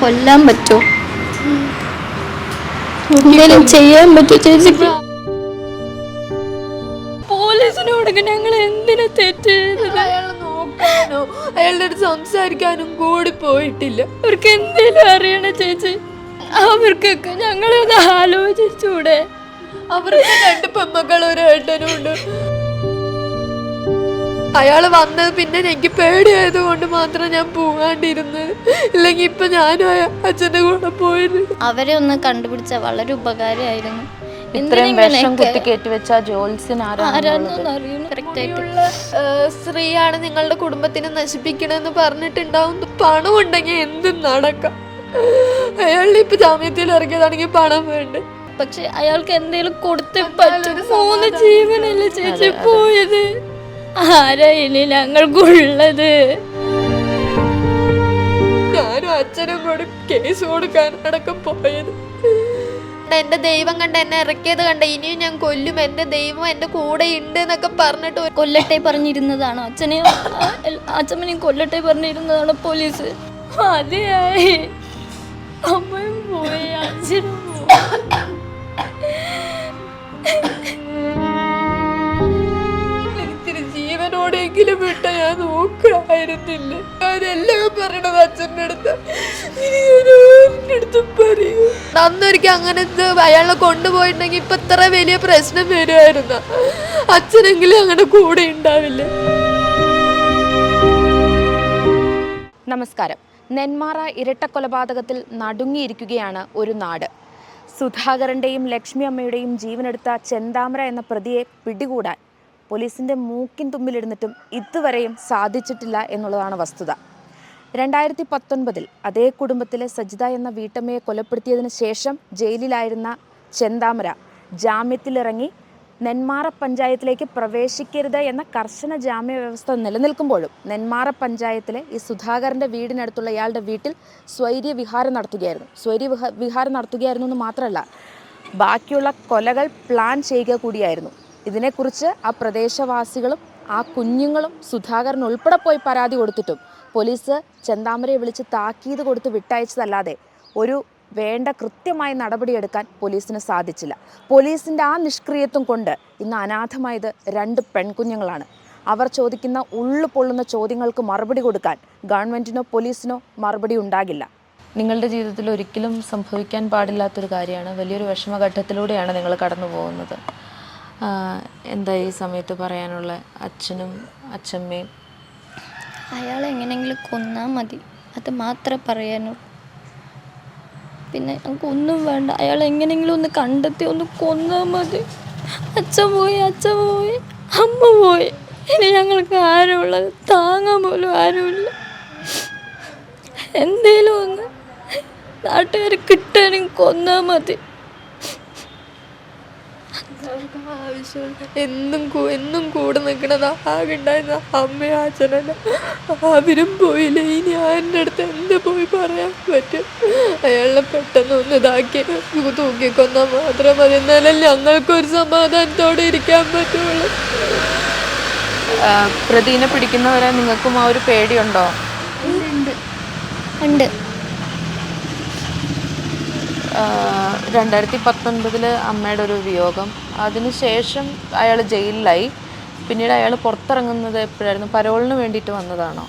കൊല്ലാൻ പറ്റുമോ എന്തെങ്കിലും ചെയ്യാൻ പറ്റുമോ ചേച്ചിക്ക്? പോലീസിനോട് ഞങ്ങൾ എന്തിനാ തെറ്റ് ചെയ്തത് നോക്കാനോ അയാളുടെ അടുത്ത് സംസാരിക്കാനും കൂടി പോയിട്ടില്ല. അവർക്ക് എന്തേലും അറിയണ ചേച്ചി? അവർക്കൊക്കെ ഞങ്ങളൊന്ന് ആലോചിച്ചൂടെ. അവർക്ക് രണ്ട് പെമ്മക്കൾ ഒരു ഏട്ടനും ഉണ്ട്. അയാൾ വന്നത് പിന്നെ എനിക്ക് പേടിയായത് കൊണ്ട് മാത്രം ഞാൻ പോകാണ്ടിരുന്ന് ഇല്ലെങ്കിൽ ഇപ്പൊ ഞാനും അച്ഛന്റെ കൂടെ പോയിരുന്നു അവരെ ഒന്ന് കണ്ടുപിടിച്ച വളരെ ഉപകാരമായിരുന്നു ഇത്രയും വിഷം വെച്ച സ്ത്രീയാണ് നിങ്ങളുടെ കുടുംബത്തിനെ നശിപ്പിക്കണമെന്ന് പറഞ്ഞിട്ടുണ്ടാവും. പണം ഉണ്ടെങ്കിൽ എന്തും നടക്കാം. അയാളുടെ ഇപ്പൊ ജാമ്യത്തിൽ ഇറങ്ങിയതാണെങ്കിൽ പണം വേണ്ട? പക്ഷെ അയാൾക്ക് എന്തെങ്കിലും കൊടുത്തേ പറ്റും. മൂന്ന് ജീവനല്ലേ ചേച്ചി പോയത്. ആരാ ഇനി ഞങ്ങൾക്കുള്ളത്? ഞാനും അച്ഛനും കൂടി കേസ് കൊടുക്കാൻ അടക്കം പോയത്. എന്റെ ദൈവം കണ്ട എന്നെ ഇറക്കിയത് കണ്ട ഇനിയും ഞാൻ കൊല്ലും. എന്റെ ദൈവം എന്റെ കൂടെ ഉണ്ട് എന്നൊക്കെ പറഞ്ഞിട്ട് കൊല്ലട്ടെ പറഞ്ഞിരുന്നതാണ് എൽ- അച്ഛമ്മനെയും കൊല്ലട്ടെ പറഞ്ഞിരുന്നതാണ് പോലീസ്? മതിയായി. അമ്മയും പോയി അച്ഛനും പോയി. ജീവനോടെങ്കിലും വിട്ട ഞാൻ നോക്കായിരുന്നില്ല. ഞാനെല്ലാം പറയണത് അച്ഛന്റെ അടുത്ത്. ഇനി ഞാൻ അടുത്തും പറയൂ. അന്നൊരിക്കൽ അങ്ങനെ ഇത് അയാളെ കൊണ്ടുപോയിട്ടുണ്ടെങ്കിൽ ഇപ്പൊ ഇത്ര വലിയ പ്രശ്നം വരുമായിരുന്ന? അച്ഛനെങ്കിലും അങ്ങനെ കൂടെ ഉണ്ടാവില്ല? നമസ്കാരം. നെന്മാറ ഇരട്ടക്കൊലപാതകത്തിൽ നടുങ്ങിയിരിക്കുകയാണ് ഒരു നാട്. സുധാകരന്റെയും ലക്ഷ്മി അമ്മയുടെയും ജീവനെടുത്ത ചെന്താമര എന്ന പ്രതിയെ പിടികൂടാൻ പോലീസിന്റെ മൂക്കിൻ തുമ്പിലിരുന്നിട്ടും ഇതുവരെയും സാധിച്ചിട്ടില്ല എന്നുള്ളതാണ് വസ്തുത. രണ്ടായിരത്തി പത്തൊൻപതിൽ അതേ കുടുംബത്തിലെ സജിത എന്ന വീട്ടമ്മയെ കൊലപ്പെടുത്തിയതിനു ശേഷം ജയിലിലായിരുന്ന ചെന്താമര ജാമ്യത്തിലിറങ്ങി നെന്മാറ പഞ്ചായത്തിലേക്ക് പ്രവേശിക്കരുത് എന്ന കർശന ജാമ്യ വ്യവസ്ഥ നിലനിൽക്കുമ്പോഴും നെന്മാറ പഞ്ചായത്തിലെ ഈ സുധാകരന്റെ വീടിനടുത്തുള്ള ഇയാളുടെ വീട്ടിൽ സ്വൈര്യ വിഹാരം നടത്തുകയായിരുന്നു. സ്വൈര്യ വിഹാരം നടത്തുകയായിരുന്നു എന്ന് മാത്രമല്ല ബാക്കിയുള്ള കൊലകൾ പ്ലാൻ ചെയ്യുക കൂടിയായിരുന്നു. ഇതിനെക്കുറിച്ച് ആ പ്രദേശവാസികളും ആ കുഞ്ഞുങ്ങളും സുധാകരൻ ഉൾപ്പെടെ പോയി പരാതി കൊടുത്തിട്ടും പോലീസ് ചെന്താമരയെ വിളിച്ച് താക്കീത് കൊടുത്ത് വിട്ടയച്ചതല്ലാതെ ഒരു വേണ്ട കൃത്യമായ നടപടിയെടുക്കാൻ പോലീസിന് സാധിച്ചില്ല. പോലീസിന്റെ ആ നിഷ്ക്രിയത്വം കൊണ്ട് ഇന്ന് അനാഥമായത് രണ്ട് പെൺകുഞ്ഞുങ്ങളാണ്. അവർ ചോദിക്കുന്ന ഉള്ളു പൊള്ളുന്ന ചോദ്യങ്ങൾക്ക് മറുപടി കൊടുക്കാൻ ഗവൺമെന്റിനോ പോലീസിനോ മറുപടി ഉണ്ടാകില്ല. നിങ്ങളുടെ ജീവിതത്തിൽ ഒരിക്കലും സംഭവിക്കാൻ പാടില്ലാത്തൊരു കാര്യമാണ്. വലിയൊരു വിഷമഘട്ടത്തിലൂടെയാണ് നിങ്ങൾ കടന്നു പോകുന്നത് എന്താ ഈ സമയത്ത് പറയാനുള്ള അച്ഛനും അച്ഛമ്മയും? അയാളെ എങ്ങനെയെങ്കിലും കൊന്നാൽ മതി. അത് മാത്രമേ പറയാനുള്ളൂ പിന്നെ ഞങ്ങൾക്ക് ഒന്നും വേണ്ട. അയാൾ എങ്ങനെയെങ്കിലും ഒന്ന് കണ്ടെത്തി ഒന്ന് കൊന്നാൽ മതി. അച്ഛൻ പോയി അച്ഛൻ പോയി അമ്മ പോയി. ഇനി ഞങ്ങൾക്ക് ആരുള്ളത് താങ്ങാൻ പോലും ആരുമില്ല. എന്തേലും ഒന്ന് നാട്ടുകാർ കിട്ടാനും കൊന്നാൽ മതി. ആവശ്യമുണ്ട് എന്നും എന്നും കൂടെ നിൽക്കണത് ആകെ ഉണ്ടായിരുന്ന അമ്മയും അച്ഛനല്ല അവരും പോയില്ല? ഇനി എന്റെ അടുത്ത് എന്ത് പോയി പറയാൻ പറ്റും? അയാളെ പെട്ടെന്ന് ഒന്ന് ഇതാക്കി തൂക്കിക്കൊന്നാൽ മാത്രം മതി. എന്നാലും ഞങ്ങൾക്കൊരു സമാധാനത്തോടെ ഇരിക്കാൻ പറ്റുള്ളൂ. പ്രതിനെ പിടിക്കുന്നവരെ നിങ്ങൾക്കും ആ ഒരു പേടിയുണ്ടോ? ഉണ്ട്. ഉണ്ട്. രണ്ടായിരത്തി പത്തൊൻപതിൽ അമ്മയുടെ ഒരു വിയോഗം. അതിനുശേഷം അയാൾ ജയിലിലായി. പിന്നീട് അയാൾ പുറത്തിറങ്ങുന്നത് എപ്പോഴായിരുന്നു? പരോളിന് വേണ്ടിയിട്ട് വന്നതാണോ?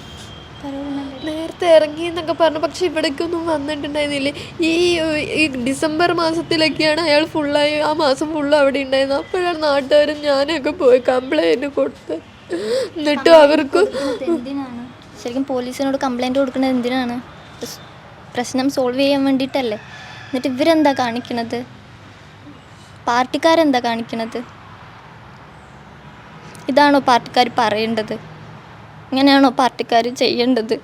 നേരത്തെ ഇറങ്ങി എന്നൊക്കെ പറഞ്ഞു. പക്ഷെ ഇവിടേക്കൊന്നും വന്നിട്ടുണ്ടായിരുന്നില്ലേ? ഈ ഈ ഡിസംബർ മാസത്തിലൊക്കെയാണ് അയാൾ ഫുള്ളായി. ആ മാസം ഫുള്ള് അവിടെ ഉണ്ടായിരുന്നു അപ്പോഴാണ് നാട്ടുകാരും ഞാനൊക്കെ പോയി കംപ്ലൈന്റ് കൊടുത്ത്. എന്നിട്ടും അവർക്ക് എന്തിനാണ്? ശരിക്കും പോലീസിനോട് കംപ്ലൈന്റ് കൊടുക്കുന്നത് എന്തിനാണ്? പ്രശ്നം സോൾവ് ചെയ്യാൻ വേണ്ടിയിട്ടല്ലേ? എന്നിട്ട് ഇവരെന്താ കാണിക്കണത്? പാർട്ടിക്കാരെന്താ കാണിക്കണത്? ഇതാണോ പാർട്ടിക്കാർ പറയേണ്ടത്? ഇങ്ങനെയാണോ പാർട്ടിക്കാർ ചെയ്യേണ്ടത്?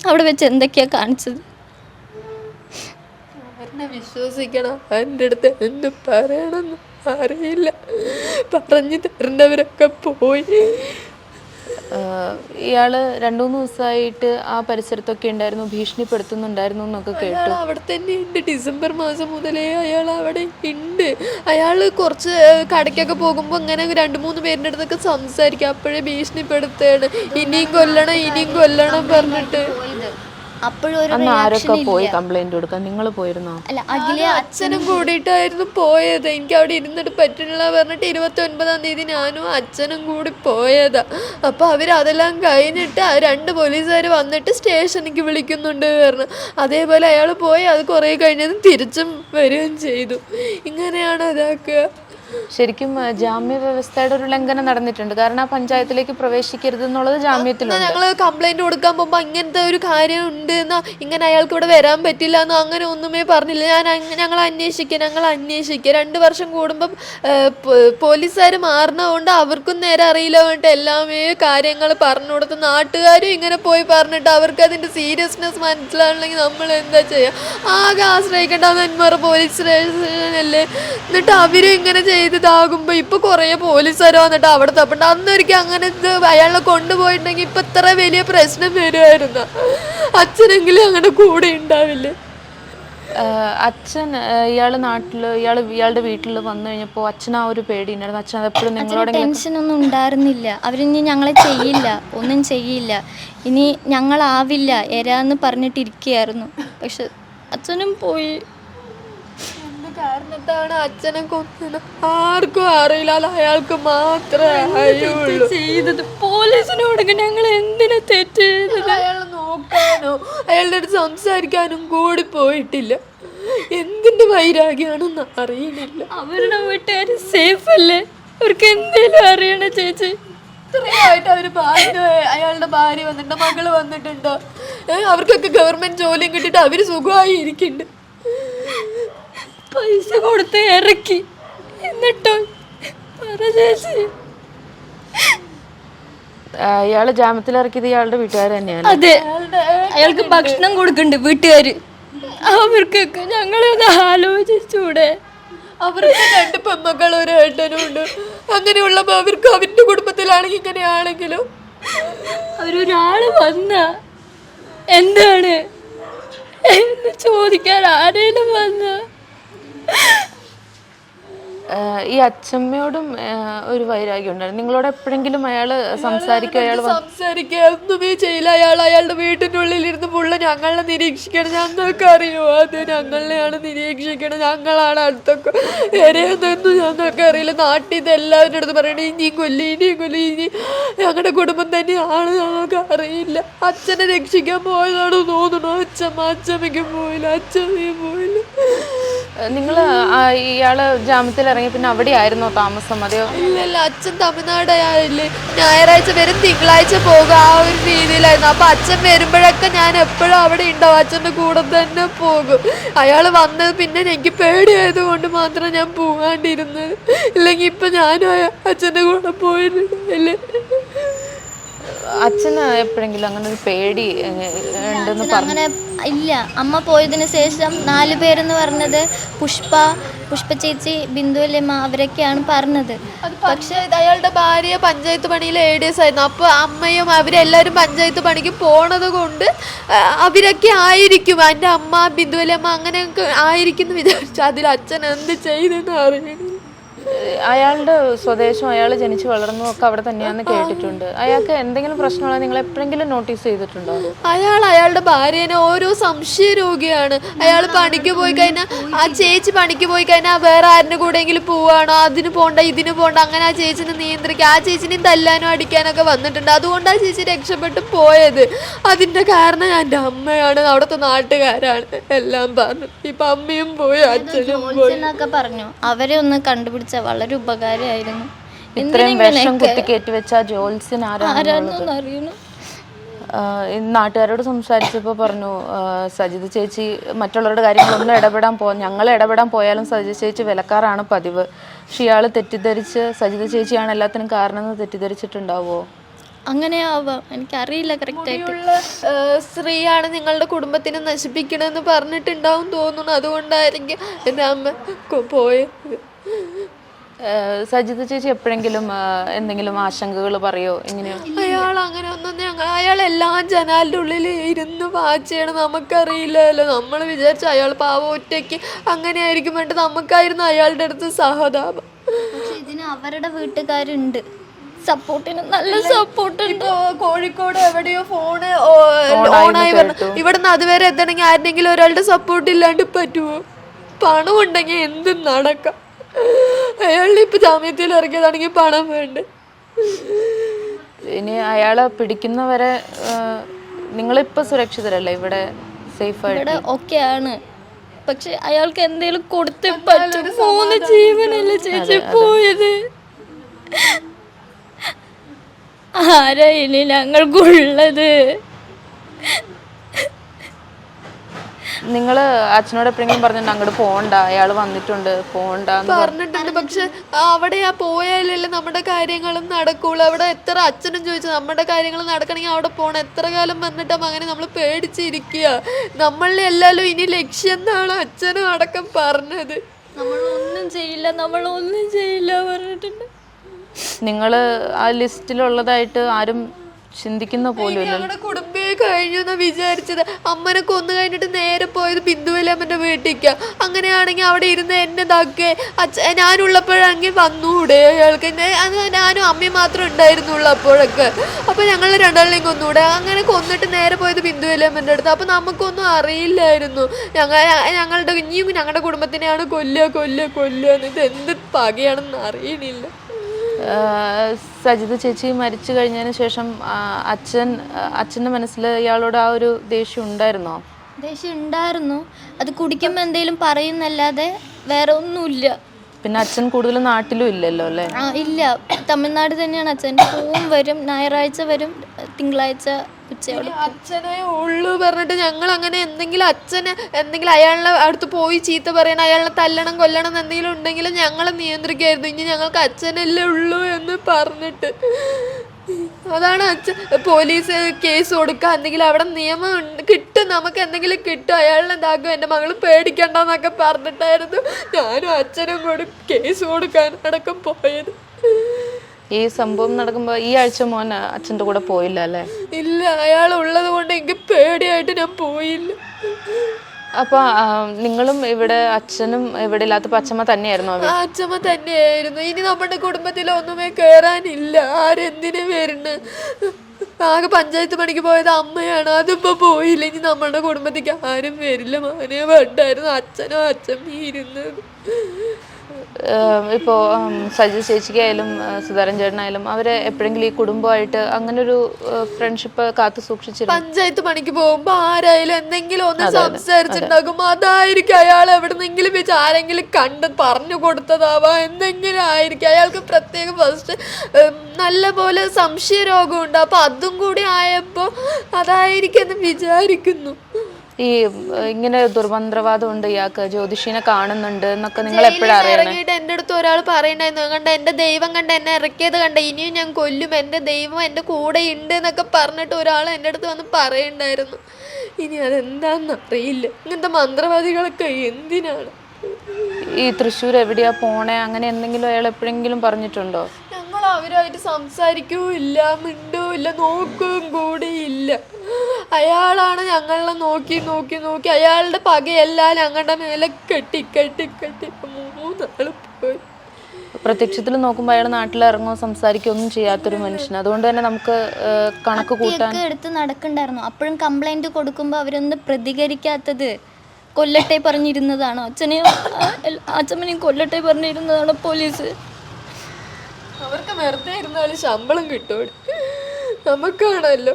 അവിടെ വെച്ച് എന്തൊക്കെയാ കാണിച്ചത്? എന്നെ വിശ്വസിക്കണം. അറിയില്ല. പറഞ്ഞു തരേണ്ടവരൊക്കെ പോയി. ഇയാൾ രണ്ടു മൂന്ന് ദിവസമായിട്ട് ആ പരിസരത്തൊക്കെ ഉണ്ടായിരുന്നു ഭീഷണിപ്പെടുത്തുന്നുണ്ടായിരുന്നു എന്നൊക്കെ കേട്ടു. അവിടെ തന്നെ ഉണ്ട്. ഡിസംബർ മാസം മുതലേ അയാൾ അവിടെ ഉണ്ട്. അയാൾ കുറച്ച് കടയ്ക്കൊക്കെ പോകുമ്പോൾ ഇങ്ങനെ രണ്ട് മൂന്ന് പേരുടെ അടുത്തൊക്കെ സംസാരിക്കും. അപ്പോഴേ ഭീഷണിപ്പെടുത്തുകയാണ്. ഇനിയും കൊല്ലണം ഇനിയും കൊല്ലണം പറഞ്ഞിട്ട്. അപ്പോഴും ഒരു റിയാക്ഷൻ ആരൊക്കെ പോയി കംപ്ലൈന്റ് കൊടുക്കാൻ? നിങ്ങൾ പോയിരുന്നോ? അല്ല അഖിലെ അച്ഛനും കൂടിയിട്ടായിരുന്നു പോയത്. എനിക്ക് അവിടെ ഇരുന്നിട്ട് പറ്റുന്നില്ല പറഞ്ഞിട്ട് ഇരുപത്തി ഒൻപതാം തീയതി ഞാനും അച്ഛനും കൂടി പോയതാ. അപ്പൊ അവരതെല്ലാം അതെല്ലാം കഴിഞ്ഞിട്ട് ആ രണ്ട് പോലീസുകാർ വന്നിട്ട് സ്റ്റേഷനിലേക്ക് വിളിക്കുന്നുണ്ട് പറഞ്ഞു. അതേപോലെ അയാൾ പോയി അത് കുറേ കഴിഞ്ഞതും തിരിച്ചും വരികയും ചെയ്തു. ഇങ്ങനെയാണ് ഇതാക്കുക ശരിക്കും ജാമ്യ വ്യവസ്ഥയുടെ ഒരു ലംഘനം നടന്നിട്ടുണ്ട്. കാരണം ആ പഞ്ചായത്തിലേക്ക് പ്രവേശിക്കരുത് എന്നുള്ളത് ജാമ്യത്തിലുണ്ട്. ഞങ്ങൾ കംപ്ലൈന്റ് കൊടുക്കാൻ പോകുമ്പോൾ ഇങ്ങനത്തെ ഒരു കാര്യം ഉണ്ട് എന്നാ ഇങ്ങനെ അയാൾക്ക് ഇവിടെ വരാൻ പറ്റില്ല എന്നോ അങ്ങനെ ഒന്നുമേ പറഞ്ഞില്ല. ഞാൻ ഞങ്ങൾ അന്വേഷിക്കുക ഞങ്ങൾ അന്വേഷിക്കുക രണ്ട് വർഷം കൂടുമ്പം പോലീസുകാർ മാറുന്നതുകൊണ്ട് അവർക്കും നേരെ അറിയില്ല വേണ്ട എല്ലാമേ കാര്യങ്ങൾ പറഞ്ഞു കൊടുത്ത് നാട്ടുകാരും ഇങ്ങനെ പോയി പറഞ്ഞിട്ട് അവർക്ക് അതിന്റെ സീരിയസ്നെസ് മനസ്സിലാണെങ്കിൽ നമ്മൾ എന്താ ചെയ്യുക ആകെ ആശ്രയിക്കേണ്ട നെന്മാറ പോലീസ് സ്റ്റേഷനല്ലേ എന്നിട്ട് അവരും ഇങ്ങനെ ചെയ്തതാകുമ്പോൾ ഇപ്പൊ കുറേ പോലീസുകാർ വന്നിട്ട് അവിടെ തപ്പണ്ട. അന്നൊരിക്കൽ അങ്ങനെ ഇത് അയാളെ കൊണ്ടുപോയിട്ടുണ്ടെങ്കിൽ ഇപ്പൊ ഇത്ര വലിയ പ്രശ്നം വരുമായിരുന്നു അച്ഛനെങ്കിലും അങ്ങനെ കൂടെ ഉണ്ടാവില്ല? അച്ഛൻ ഇയാൾ നാട്ടിൽ ഇയാൾ ഇയാളുടെ വീട്ടിൽ വന്നു കഴിഞ്ഞപ്പോൾ അച്ഛൻ ആ ഒരു പേടി ഉണ്ടായിരുന്നു. അച്ഛൻ എപ്പോഴും നിങ്ങളോട് ടെൻഷൻ ഒന്നും ഉണ്ടായിരുന്നില്ല. അവരിനി ഞങ്ങളെ ചെയ്യില്ല. ഒന്നും ചെയ്യില്ല. ഇനി ഞങ്ങളാവില്ല. എരാന്ന് പറഞ്ഞിട്ടിരിക്കുകയായിരുന്നു. പക്ഷെ അച്ഛനും പോയി. കാരണത്താണ് അച്ഛനെ കൊന്നത്. ആർക്കും അറിയില്ല. അയാൾക്ക് മാത്രമേ അറിയുള്ളൂ ചെയ്തത് പോലീസിനോടൊക്കെ ഞങ്ങൾ എന്തിനാ തെറ്റ് ചെയ്തത് അയാൾ നോക്കാനോ അയാളുടെ അടുത്ത് സംസാരിക്കാനും കൂടി പോയിട്ടില്ല. എന്തിന്റെ വൈരാഗ്യമാണെന്ന് അറിയുന്നില്ല അവരുടെ വീട്ടുകാര് സേഫ് അല്ലേ? അവർക്ക് എന്തേലും അറിയണ ചേച്ചി? ഇത്രയായിട്ട് അവർ ഭാര്യ അയാളുടെ ഭാര്യ വന്നിട്ടുണ്ടോ? മകൾ വന്നിട്ടുണ്ടോ? അവർക്കൊക്കെ ഗവൺമെന്റ് ജോലിയും കിട്ടിട്ട് അവർ സുഖമായി ഇരിക്കുന്നുണ്ട് പൈസ കൊടുത്ത് ഇറക്കി. എന്നിട്ടോ? പറ ചേച്ചി. ഇയാൾ ജാമ്യത്തിൽ ഇറക്കിയത് ഇയാളുടെ വീട്ടുകാർ തന്നെയാണ് അതെ. അയാൾക്ക് ഭക്ഷണം കൊടുക്കണ്ട് വീട്ടുകാര്. അവർക്കൊക്കെ ഞങ്ങളൊന്ന് ആലോചിച്ചൂടെ. അവർക്ക് രണ്ട് പെമ്മക്കൾ ഒരു ഏട്ടനും ഉണ്ട്. അങ്ങനെയുള്ളപ്പോ അവർക്ക് അവരുടെ കുടുംബത്തിലാണെങ്കിൽ ഇങ്ങനെയാണെങ്കിലും? അവരൊരാൾ വന്ന എന്താണ്? എന്ന് ചോദിക്കാൻ ആരേലും വന്ന? ഈ അച്ഛമ്മയോടും ഒരു വൈരാഗ്യം ഉണ്ടായിരുന്നു. നിങ്ങളോട് എപ്പോഴെങ്കിലും അയാൾ സംസാരിക്കുക അയാൾ സംസാരിക്കുക. ഒന്നുമേ ചെയ്യില്ല. അയാൾ അയാളുടെ വീട്ടിനുള്ളിൽ ഇരുന്ന് പുള്ള ഞങ്ങളെ നിരീക്ഷിക്കണം. ഞങ്ങൾക്ക് അറിയോ അത് ഞങ്ങളെയാണ് നിരീക്ഷിക്കണം ഞങ്ങളാണ് അടുത്തൊക്കെ വരെയൊന്നും ഞങ്ങൾക്ക് അറിയില്ല നാട്ടിൽ നിന്ന് എല്ലാവരുടെ അടുത്ത് പറയണേ ഇനിയും കൊല്ലി ഇനിയും കൊല്ലി ഇനി ഞങ്ങളുടെ കുടുംബം തന്നെയാണ്. ഞങ്ങൾക്ക് അറിയില്ല അച്ഛനെ രക്ഷിക്കാൻ പോയതാണോ തോന്നുന്നു. അച്ഛമ്മ അച്ഛമ്മയ്ക്ക് പോയില്ല. അച്ഛമ്മയും പോയില്ല. നിങ്ങൾ ഇയാൾ ജാമ്യത്തിൽ ഇറങ്ങി പിന്നെ അവിടെ ആയിരുന്നോ താമസം? അതെയോ? ഇല്ലല്ല അച്ഛൻ തമിഴ്നാടായില്ലേ. ഞായറാഴ്ച വരും തിങ്കളാഴ്ച പോകുക ആ ഒരു രീതിയിലായിരുന്നു. അപ്പൊ അച്ഛൻ വരുമ്പോഴൊക്കെ ഞാൻ എപ്പോഴും അവിടെ ഉണ്ടാവും. അച്ഛന്റെ കൂടെ തന്നെ പോകും. അയാൾ വന്നത് പിന്നെ എനിക്ക് പേടിയായത് കൊണ്ട് മാത്രം ഞാൻ പോകാണ്ടിരുന്നത്. ഇല്ലെങ്കിൽ ഇപ്പൊ ഞാനും അച്ഛന്റെ കൂടെ പോയിരുന്നില്ലേ അച്ഛന് എപ്പോഴെങ്കിലും അങ്ങനെ ഒരു പേടി ഉണ്ടെന്ന് അച്ഛന് അങ്ങനെ ഇല്ല. അമ്മ പോയതിന് ശേഷം നാല് പേരെന്ന് പറഞ്ഞത് പുഷ്പ പുഷ്പ ചേച്ചി ബിന്ദുവല്ലമ്മ അവരൊക്കെയാണ് പറഞ്ഞത്. അത് പഞ്ചായത്ത് അയാളുടെ ഭാര്യ പഞ്ചായത്ത് പണിയിൽ എ ഡി എസ് ആയിരുന്നു. അപ്പോൾ അമ്മയും അവരെല്ലാവരും പഞ്ചായത്ത് പണിക്ക് പോണത് കൊണ്ട് ആ, അവരൊക്കെ ആയിരിക്കും. എന്റെ അമ്മ ബിന്ദുവലമ്മ അങ്ങനെയൊക്കെ ആയിരിക്കും എന്ന് വിചാരിച്ചു. അതിൽ അച്ഛൻ എന്ത് ചെയ്തെന്ന് അറിയണം അയാളുടെ സ്വദേശം അയാൾ ജനിച്ചു വളർന്നു ഒക്കെ അവിടെ തന്നെയാണെന്ന് കേട്ടിട്ടുണ്ട്. അയാൾക്ക് എന്തെങ്കിലും പ്രശ്നമുള്ള നിങ്ങൾ എപ്പോഴെങ്കിലും നോട്ടീസ് ചെയ്തിട്ടുണ്ടോ? അയാൾ അയാളുടെ ഭാര്യനെ ഓരോ സംശയ രോഗിയാണ്. അയാൾ പണിക്ക് പോയി കഴിഞ്ഞാൽ ആ ചേച്ചി പണിക്ക് പോയി കഴിഞ്ഞാൽ വേറെ ആരുടെ കൂടെയെങ്കിലും പോവാണോ അതിന് പോണ്ട ഇതിന് പോണ്ട അങ്ങനെ ആ ചേച്ചിനെ നിയന്ത്രിക്കുക ആ ചേച്ചിനെയും തല്ലാനോ അടിക്കാനൊക്കെ വന്നിട്ടുണ്ട്. അതുകൊണ്ട് ആ ചേച്ചി രക്ഷപ്പെട്ട് പോയത്. അതിന്റെ കാരണം എന്റെ അമ്മയാണ്. അവിടുത്തെ നാട്ടുകാരാണ്. എല്ലാം പറഞ്ഞു. ഇപ്പൊ അമ്മയും പോയി അച്ഛനും പോയി. പറഞ്ഞു. അവരെ ഒന്ന് കണ്ടുപിടിച്ച വളരെ ഉപകാരമായിരുന്നു ഇത്രയും വിഷം കുത്തിക്കയറ്റി വെച്ച നാട്ടുകാരോട് സംസാരിച്ചപ്പോൾ പറഞ്ഞു സജിത ചേച്ചി മറ്റുള്ളവരുടെ കാര്യങ്ങളൊന്നും ഇടപെടാൻ പോ ഞങ്ങൾ ഇടപെടാൻ പോയാലും സജിത ചേച്ചി വിലക്കാറാണ് പതിവ്. പക്ഷെ ഇയാൾ തെറ്റിദ്ധരിച്ച് സജിത ചേച്ചിയാണ് എല്ലാത്തിനും കാരണം എന്ന് തെറ്റിദ്ധരിച്ചിട്ടുണ്ടാവോ അങ്ങനെ ആവാം എനിക്കറിയില്ല കറക്റ്റായിട്ടുള്ള സ്ത്രീയാണ് നിങ്ങളുടെ കുടുംബത്തിനെ നശിപ്പിക്കണമെന്ന് പറഞ്ഞിട്ടുണ്ടാവും തോന്നുന്നു. അതുകൊണ്ടായിരിക്കും എന്റെ അമ്മ പോയത്. സജിത ചേച്ചി എപ്പോഴെങ്കിലും എന്തെങ്കിലും ആശങ്കകൾ പറയോ എങ്ങനെയോ അയാൾ അങ്ങനെ ഒന്നും ഞങ്ങൾ അയാൾ എല്ലാ ജനാലിന്റെ ഉള്ളിൽ ഇരുന്ന് വാച്ച് ചെയ്യണം നമുക്കറിയില്ലല്ലോ. നമ്മൾ വിചാരിച്ചു അയാൾ പാവം ഒറ്റയ്ക്ക് അങ്ങനെ ആയിരിക്കും വേണ്ടത്. നമുക്കായിരുന്നു അയാളുടെ അടുത്ത് സഹതാപം. പക്ഷെ ഇതിന് അവരുടെ വീട്ടുകാരുണ്ട്. സപ്പോർട്ടിന് നല്ല സപ്പോർട്ട് ഉണ്ട് കോഴിക്കോട് എവിടെയോ ഫോണ് ഓണായി വരണം. ഇവിടുന്ന് അതുവരെ എത്തണമെങ്കിൽ ആരുടെങ്കിലും ഒരാളുടെ സപ്പോർട്ട് ഇല്ലാണ്ട് പറ്റുമോ പണം ഉണ്ടെങ്കിൽ എന്തും നടക്കാം. അയാളുടെ ഇപ്പൊ ജാമ്യത്തിൽ ഇറങ്ങിയതാണെങ്കിൽ പണം വേണ്ട? ഇനി അയാളെ പിടിക്കുന്നവരെ നിങ്ങൾ നിങ്ങളിപ്പോ സുരക്ഷിതരല്ലേ? ഇവിടെ സേഫ് ആയിട്ട് ഓക്കെ ആണ് പക്ഷെ അയാൾക്ക് എന്തെങ്കിലും കൊടുത്ത് പറ്റും. മൂന്ന് ജീവനല്ലേ ചേച്ചി പോയത്. ആരാ ഇനി ഞങ്ങൾക്കുള്ളത്? നിങ്ങൾ അച്ഛനോട് എപ്പോഴെങ്കിലും പറഞ്ഞിട്ടുണ്ട് അങ്ങോട്ട് പോകണ്ട അയാൾ വന്നിട്ടുണ്ട് പോകണ്ട പറഞ്ഞിട്ടുണ്ട്. പക്ഷെ അവിടെ ആ പോയാലല്ലേ നമ്മുടെ കാര്യങ്ങളും നടക്കുള്ളൂ. അവിടെ എത്ര അച്ഛനും ചോദിച്ചു നമ്മുടെ കാര്യങ്ങൾ നടക്കണമെങ്കിൽ അവിടെ പോകണം എത്ര കാലം വന്നിട്ട് അങ്ങനെ നമ്മൾ പേടിച്ചിരിക്കുക. നമ്മളിലെ എല്ലാവരും ഇനി ലക്ഷ്യം എന്നാണ് അച്ഛനും അടക്കം പറഞ്ഞത്. നമ്മളൊന്നും ചെയ്യില്ല നമ്മളൊന്നും ചെയ്യില്ല പറഞ്ഞിട്ടുണ്ട്. നിങ്ങൾ ആ ലിസ്റ്റിലുള്ളതായിട്ട് ആരും ചിന്തിക്കുന്ന പോലും ഞങ്ങളുടെ കുടുംബേ കഴിഞ്ഞു എന്ന് വിചാരിച്ചത്. അമ്മനെ കൊന്നു കഴിഞ്ഞിട്ട് നേരെ പോയത് ബിന്ദുവല്ലമ്മന്റെ വീട്ടിലേക്കാ അങ്ങനെയാണെങ്കിൽ അവിടെ ഇരുന്ന് എന്നെ ഇതാക്കെ. അച്ഛ ഞാനുള്ളപ്പോഴെങ്കിൽ വന്നൂടെ അയാൾക്ക്. അത് ഞാനും അമ്മയും മാത്രം ഉണ്ടായിരുന്നുള്ളൂ അപ്പോഴൊക്കെ. അപ്പൊ ഞങ്ങൾ രണ്ടാളിലേക്ക് കൊന്നൂടെ. അങ്ങനെ കൊന്നിട്ട് നേരെ പോയത് ബിന്ദുവല്ലമ്മന്റെ അടുത്ത്. അപ്പൊ നമുക്കൊന്നും അറിയില്ലായിരുന്നു. ഞങ്ങൾ ഞങ്ങളുടെ ഇനിയും ഞങ്ങളുടെ കുടുംബത്തിനെയാണ് കൊല്ലുക കൊല്ലുക കൊല്ലുക എന്ന് ഇത് എന്ത് പകയാണെന്ന് അറിയണില്ല. സജിത ചേച്ചി മരിച്ചു കഴിഞ്ഞതിന് ശേഷം അച്ഛൻ അച്ഛന്റെ മനസ്സിൽ ഇയാളോട് ആ ഒരു ദേഷ്യം ഉണ്ടായിരുന്നോ? ദേഷ്യം ഉണ്ടായിരുന്നു. അത് കുടിക്കുമ്പോൾ എന്തെങ്കിലും പറയുന്നല്ലാതെ വേറെ ഒന്നുമില്ല. പിന്നെ അച്ഛൻ കൂടുതൽ നാട്ടിലും ഇല്ലല്ലോ അല്ലേ? ആ ഇല്ല. തമിഴ്നാട് തന്നെയാണ് അച്ഛൻ. പോവും വരും ഞായറാഴ്ച വരും തിങ്കളാഴ്ച ഉച്ചയോടെ. അച്ഛനെ ഉള്ളു പറഞ്ഞിട്ട് ഞങ്ങൾ അങ്ങനെ എന്തെങ്കിലും അച്ഛന് എന്തെങ്കിലും അയാളുടെ അടുത്ത് പോയി ചീത്ത പറയണം അയാളെ തല്ലണം കൊല്ലണം എന്ന് എന്തെങ്കിലും ഉണ്ടെങ്കിൽ ഞങ്ങളെ നിയന്ത്രിക്കായിരുന്നു. ഇനി ഞങ്ങൾക്ക് അച്ഛനല്ലേ ഉള്ളൂ എന്ന് പറഞ്ഞിട്ട്. അതാണ് അച്ഛൻ പോലീസ് കേസ് കൊടുക്കുക. എന്തെങ്കിലും അവിടെ നിയമം കിട്ടും. നമുക്ക് എന്തെങ്കിലും കിട്ടും. അയാളെ എന്താക്കും? എന്റെ മകൾ പേടിക്കണ്ടെന്നൊക്കെ പറഞ്ഞിട്ടായിരുന്നു ഞാനും അച്ഛനും കൂടി കേസ് കൊടുക്കാൻ അടക്കം പോയത്. ഈ സംഭവം നടക്കുമ്പോ ഈ ആഴ്ച മോൻ അച്ഛന്റെ കൂടെ പോയില്ല അല്ലേ? ഇല്ല. അയാൾ ഉള്ളത് കൊണ്ട് എനിക്ക് പേടിയായിട്ട് ഞാൻ പോയില്ല. അപ്പോൾ നിങ്ങളും ഇവിടെ അച്ഛനും ഇവിടെ ഇല്ലാത്തപ്പോ അച്ഛമ്മ തന്നെയായിരുന്നു അച്ഛമ്മ തന്നെയായിരുന്നു. ഇനി നമ്മുടെ കുടുംബത്തിൽ ഒന്നുമേ കേറാനില്ല. ആരെന്തിനു വരുന്നു ആകെ പഞ്ചായത്ത് പണിക്ക് പോയത് അമ്മയാണ്. അതിപ്പോ പോയില്ല. ഇനി നമ്മുടെ കുടുംബത്തേക്ക് ആരും വരില്ല. മോനെ വേണ്ടായിരുന്നു അച്ഛനോ അച്ഛമ്മ ഇരുന്നത്. ഇപ്പോൾ സജി ചേച്ചിക്കായാലും സുധാരൻ ചേട്ടനായാലും അവരെ എപ്പോഴെങ്കിലും ഈ കുടുംബമായിട്ട് അങ്ങനെ ഒരു ഫ്രണ്ട്ഷിപ്പ് കാത്തു സൂക്ഷിച്ചിരുന്നു? പഞ്ചായത്ത് പണിക്ക് പോകുമ്പോ ആരായാലും എന്തെങ്കിലും ഒന്ന് സംസാരിച്ചിട്ടുണ്ടാകും. അതായിരിക്കും അയാൾ എവിടെന്നെങ്കിലും വെച്ച് ആരെങ്കിലും കണ്ട് പറഞ്ഞു കൊടുത്തതാവാ. എന്തെങ്കിലും ആയിരിക്കും. അയാൾക്ക് പ്രത്യേകം ഫസ്റ്റ് നല്ല പോലെ സംശയ രോഗമുണ്ട് അപ്പൊ അതും കൂടി ആയപ്പോ അതായിരിക്കും എന്ന് വിചാരിക്കുന്നു. ഈ ഇങ്ങനെ ദുർമന്ത്രവാദം ഉണ്ട് ഇയാൾക്ക് ജ്യോതിഷീനെ കാണുന്നുണ്ട് എന്നൊക്കെ നിങ്ങൾ എപ്പോഴാണ് ഇറങ്ങിയിട്ട് എന്റെ അടുത്ത് ഒരാൾ പറയണ്ടായിരുന്നു കണ്ട എന്റെ ദൈവം കണ്ട എന്നെ ഇറക്കിയത് കണ്ട ഇനിയും ഞാൻ കൊല്ലും എന്റെ ദൈവം എന്റെ കൂടെ ഉണ്ട് എന്നൊക്കെ പറഞ്ഞിട്ട് ഒരാൾ എന്റെ അടുത്ത് വന്ന് പറയണ്ടായിരുന്നു ഇനി അതെന്താന്ന് അറിയില്ല. ഇങ്ങനത്തെ മന്ത്രവാദികളൊക്കെ എന്തിനാണ്? ഈ തൃശ്ശൂർ എവിടെയാ പോണേ? അങ്ങനെ എന്തെങ്കിലും അയാൾ എപ്പോഴെങ്കിലും പറഞ്ഞിട്ടുണ്ടോ? ഞങ്ങൾ മിണ്ടൂ ഇല്ല നോക്കും കൂടി ഇല്ല അയാളാണ് ഞങ്ങളെ നോക്കി നോക്കി നോക്കി അയാളുടെ പകയെല്ലാം ഞങ്ങളുടെ മേലെ കെട്ടി കെട്ടി കെട്ടി മൂന്നാൾ പോയി. പ്രത്യക്ഷത്തിൽ നോക്കുമ്പോൾ അയാൾ നാട്ടിലിറങ്ങോ ഒന്നും ചെയ്യാത്തൊരു മനുഷ്യൻ അതുകൊണ്ട് തന്നെ നമുക്ക് കണക്ക് കൂട്ടാൻ എടുത്ത് നടക്കണ്ടായിരുന്നു. അപ്പോഴും കംപ്ലൈന്റ് കൊടുക്കുമ്പോൾ അവരൊന്നും പ്രതികരിക്കാത്തത് കൊല്ലട്ടെ പറഞ്ഞിരുന്നതാണോ? അച്ഛനെയും അച്ഛമ്മനെയും കൊല്ലട്ടെ പറഞ്ഞിരുന്നതാണോ പോലീസ്? അവർക്ക് വെറുതെ ഇരുന്നാലും ശമ്പളം കിട്ടും നമുക്കാണല്ലോ.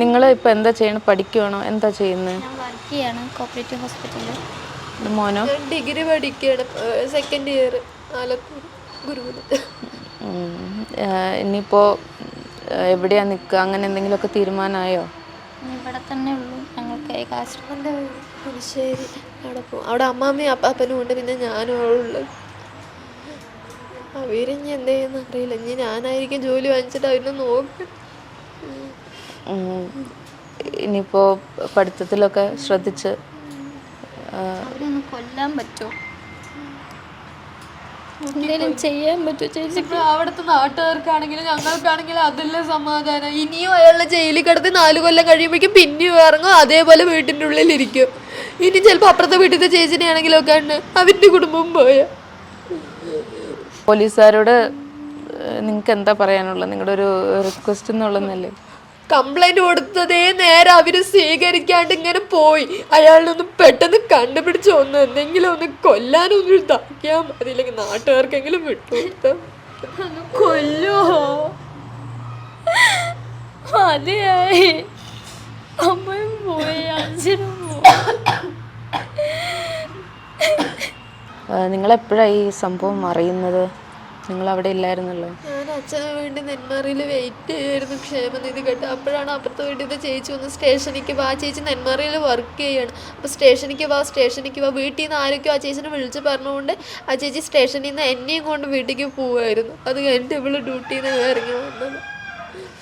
നിങ്ങൾ ഇപ്പൊ എന്താ ചെയ്യണം? പഠിക്കുവാണോ? എന്താ ചെയ്യുന്നത് ഞാൻ വർക്ക് ചെയ്യാണ്. കോപ്പറേറ്റീവ് ഹോസ്പിറ്റലിൽ മോനോ? ഡിഗ്രി പഠിക്കുകയാണ്. സെക്കൻഡ് ഇയർ ആലത്തൂർ ഇനിയിപ്പോ എവിടെയാ നിൽക്കുക? അങ്ങനെ എന്തെങ്കിലുമൊക്കെ തീരുമാനമായോ? ഇവിടെ തന്നെ ഉള്ളൂ. ഞങ്ങൾക്ക് ഏകാശ്രമം ശരി. അവിടെ പോകും അവിടെ അമ്മാമ്മയും അപ്പാപ്പനും ഉണ്ട്. പിന്നെ ഞാനും ഉള്ളത്. അവരിഞ്ഞി എന്ത് ചെയ്യുന്ന അറിയില്ല. ഇനി ഞാനായിരിക്കും ജോലി വാങ്ങിച്ചിട്ട് അവരിനെ നോക്കണം. ഇനിയിപ്പോ പഠിത്തത്തിലൊക്കെ ശ്രദ്ധിച്ച് അവരൊന്ന് കൊല്ലാൻ പറ്റുമോ എന്തെങ്കിലും ചെയ്യാൻ പറ്റുമോ ചേച്ചി അവിടുത്തെ നാട്ടുകാർക്കാണെങ്കിലും ഞങ്ങൾക്കാണെങ്കിലും അതല്ലേ സമാധാനം. ഇനിയും അയാളുടെ ജയിലിൽ കിടത്തി നാല് കൊല്ലം കഴിയുമ്പോഴേക്കും പിന്നെയും ഇറങ്ങും. അതേപോലെ വീട്ടിന്റെ ഉള്ളിലിരിക്കും. ഇനി ചിലപ്പോൾ അപ്പുറത്തെ വീട്ടിലത്തെ ചേച്ചിനെയാണെങ്കിലും ഒക്കെ ഉണ്ട്. അവന്റെ കുടുംബം പോയ. പോലീസുകാരോട് നിങ്ങൾക്ക് എന്താ പറയാനുള്ളത്? നിങ്ങളുടെ ഒരു റിക്വസ്റ്റ് എന്നുള്ളതല്ലേ? കംപ്ലൈന്റ് കൊടുത്തതേ നേരെ അവർ സ്വീകരിക്കാണ്ട് ഇങ്ങനെ പോയി. അയാളൊന്ന് പെട്ടെന്ന് കണ്ടുപിടിച്ച് ഒന്ന് എന്തെങ്കിലും ഒന്ന് കൊല്ലാനൊന്നും ഇതാക്കിയാൽ മതി. ഇല്ലെങ്കിൽ നാട്ടുകാർക്കെങ്കിലും വിട്ടു കൊല്ലോ. മതിയായി. അമ്മയും പോയി. അച്ഛനും പോയി നിങ്ങൾ എപ്പോഴാണ് ഈ സംഭവം അറിയുന്നത്? നിങ്ങൾ അവിടെ ഇല്ലായിരുന്നല്ലോ. ഞാൻ അച്ഛന് വേണ്ടി നെന്മാറിയിൽ വെയിറ്റ് ചെയ്യായിരുന്നു ക്ഷേമനിധി കേട്ടോ. അപ്പോഴാണ് അപ്പുറത്തെ വീട്ടിൽ ചേച്ചി ഒന്ന് സ്റ്റേഷനിലേക്ക് വാ. ആ ചേച്ചി നെന്മാറിയിൽ വർക്ക് ചെയ്യാണ്. അപ്പോൾ സ്റ്റേഷനിക്ക് വാ സ്റ്റേഷനിക്ക് വാ. വീട്ടിൽ നിന്ന് ആരൊക്കെയോ ആ ചേച്ചിനെ വിളിച്ച് പറഞ്ഞുകൊണ്ട് ആ ചേച്ചി സ്റ്റേഷനിൽ നിന്ന് എന്നെയും കൊണ്ട് വീട്ടിലേക്ക് പോവായിരുന്നു. അത് കഴിഞ്ഞിട്ട് ഇവൾ ഡ്യൂട്ടിയിൽ നിന്ന് ഇറങ്ങി വന്നത്.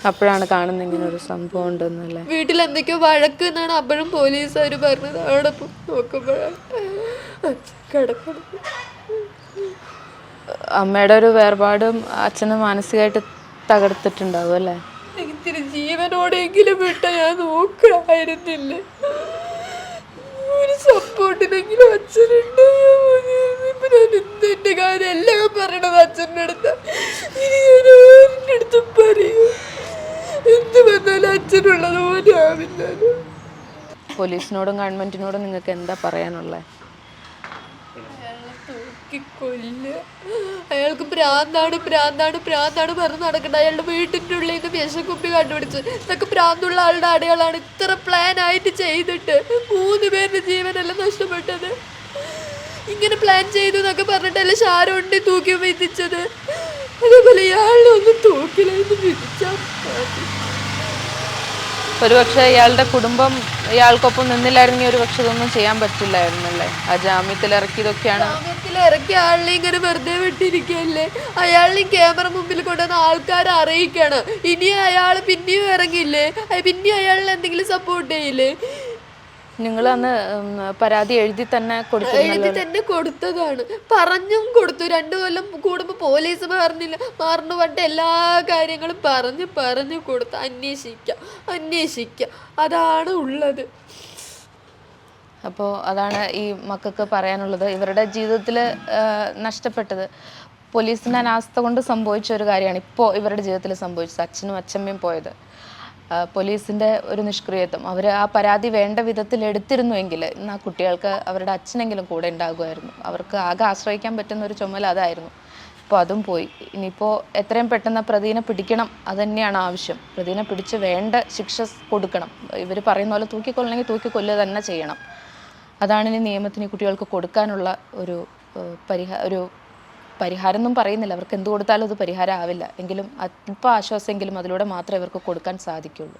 അപ്പോഴാണ് കാണുന്ന ഇങ്ങനെ ഒരു സംഭവം ഉണ്ടെന്നല്ലേ? വീട്ടിൽ എന്തൊക്കെയോ വഴക്ക് എന്നാണ് അപ്പോഴും പോലീസുകാർ പറഞ്ഞത്. അവിടെ നോക്കുമ്പോഴാണ്. കിടക്കുന്നത് അമ്മയുടെ ഒരു വേർപാടും അച്ഛനെ മാനസികമായിട്ട് തകർത്തിട്ടുണ്ടാവും അല്ലേ? ഇത്തിരി ജീവനോടെങ്കിലും വിട്ട ഞാൻ നോക്കായിരുന്നില്ല. ഒരു സപ്പോർട്ടിനെങ്കിലും അച്ഛനുണ്ട്. ഇപ്പൊ ഞാൻ എന്ത് എന്റെ കാര്യം എല്ലാം പറയണത് അച്ഛന്റെ അടുത്ത്. ഇനി ഞാൻ ആരുടെ അടുത്ത് പറയൂ. എന്ത് വന്നാലും അച്ഛനുള്ളത് പോലെ ആവില്ലല്ലോ. പോലീസിനോടും ഗവൺമെന്റിനോടും നിങ്ങൾക്ക് എന്താ പറയാനുള്ളത് തൂക്കിക്കൊല്ലുക അയാൾക്ക് പ്രാന്താണ് പ്രാന്താണ് പ്രാന്താണ് പറഞ്ഞ് നടക്കണ്ട. അയാളുടെ വീട്ടിന്റെ ഉള്ളിൽ നിന്ന് വിഷക്കുപ്പി കണ്ടുപിടിച്ച് ഇതൊക്കെ പ്രാന്തുള്ള ആളുടെ അടയാളാണ്. ഇത്ര പ്ലാൻ ആയിട്ട് ചെയ്തിട്ട് മൂന്ന് പേരുടെ ജീവനല്ല നഷ്ടപ്പെട്ടത്? ഇങ്ങനെ പ്ലാൻ ചെയ്തു എന്നൊക്കെ പറഞ്ഞിട്ടല്ലേ ഷാരോണ്ടി തൂക്കി വിധിച്ചത്? അതേപോലെ ഇയാളെ ഒന്ന് തൂക്കിലായിട്ട് വിധിച്ചാൽ ഒരുപക്ഷെ ഇയാളുടെ കുടുംബം ഇയാൾക്കൊപ്പം നിന്നില്ലായിരുന്നെങ്കിൽ ഒരു പക്ഷെ ഇതൊന്നും ചെയ്യാൻ പറ്റില്ലായിരുന്നല്ലേ ആ ജാമ്യത്തിൽ ഇറക്കിയതൊക്കെയാണ്. ഇറക്കിയ ആളിനെ ഇങ്ങനെ വെറുതെ വിട്ടിരിക്കല്ലേ അയാളിനെ ക്യാമറ മുമ്പിൽ കൊണ്ടുവന്ന ആൾക്കാരെ അറിയിക്കണം. ഇനി അയാൾ പിന്നെയും ഇറങ്ങിയില്ലേ? പിന്നെ അയാളിനെ എന്തെങ്കിലും സപ്പോർട്ട് ചെയ്യില്ലേ? നിങ്ങൾ അന്ന് പരാതി എഴുതി തന്നെ എഴുതി തന്നെ കൊടുത്തതാണ്. പറഞ്ഞും കൊടുത്തു. രണ്ടു കൊല്ലം കൂടുമ്പോ പോലീസ് മാറുന്നില്ല മാറുന്നു പണ്ട് എല്ലാ കാര്യങ്ങളും പറഞ്ഞ് പറഞ്ഞു കൊടുത്ത് അന്വേഷിക്കാം അന്വേഷിക്കാം. അതാണ് ഉള്ളത്. അപ്പോ അതാണ് ഈ മക്കൾക്ക് പറയാനുള്ളത്. ഇവരുടെ ജീവിതത്തിൽ നഷ്ടപ്പെട്ടത്. പോലീസിന്റെ അനാസ്ഥ കൊണ്ട് സംഭവിച്ച ഒരു കാര്യമാണ് ഇപ്പോൾ ഇവരുടെ ജീവിതത്തിൽ സംഭവിച്ചത്. അച്ഛനും അച്ഛമ്മയും പോയത്. പോലീസിന്റെ ഒരു നിഷ്ക്രിയത്വം. അവർ ആ പരാതി വേണ്ട വിധത്തിൽ എടുത്തിരുന്നുവെങ്കിൽ ഇന്ന് ആ കുട്ടികൾക്ക് അവരുടെ അച്ഛനെങ്കിലും കൂടെ ഉണ്ടാകുമായിരുന്നു. അവർക്ക് ആകെ ആശ്രയിക്കാൻ പറ്റുന്ന ഒരു ചുമല അതായിരുന്നു. ഇപ്പോൾ അതും പോയി. ഇനിയിപ്പോൾ എത്രയും പെട്ടെന്ന് പ്രതിനെ പിടിക്കണം അത് തന്നെയാണ് ആവശ്യം. പ്രതിനെ പിടിച്ച് വേണ്ട ശിക്ഷ കൊടുക്കണം. ഇവർ പറയുന്ന പോലെ തൂക്കിക്കൊല്ലണമെങ്കിൽ തൂക്കിക്കൊല്ലുക തന്നെ ചെയ്യണം. അതാണ് ഇനി നിയമത്തിന് കുട്ടികൾക്ക് കൊടുക്കാനുള്ള ഒരു പരിഹാര ഒരു പരിഹാരം ഒന്നും പറയുന്നില്ല. അവർക്ക് എന്ത് കൊടുത്താലും അത് പരിഹാരം ആവില്ല എങ്കിലും അല്പ ആശ്വാസമെങ്കിലും അതിലൂടെ മാത്രമേ ഇവർക്ക് കൊടുക്കാൻ സാധിക്കുള്ളൂ.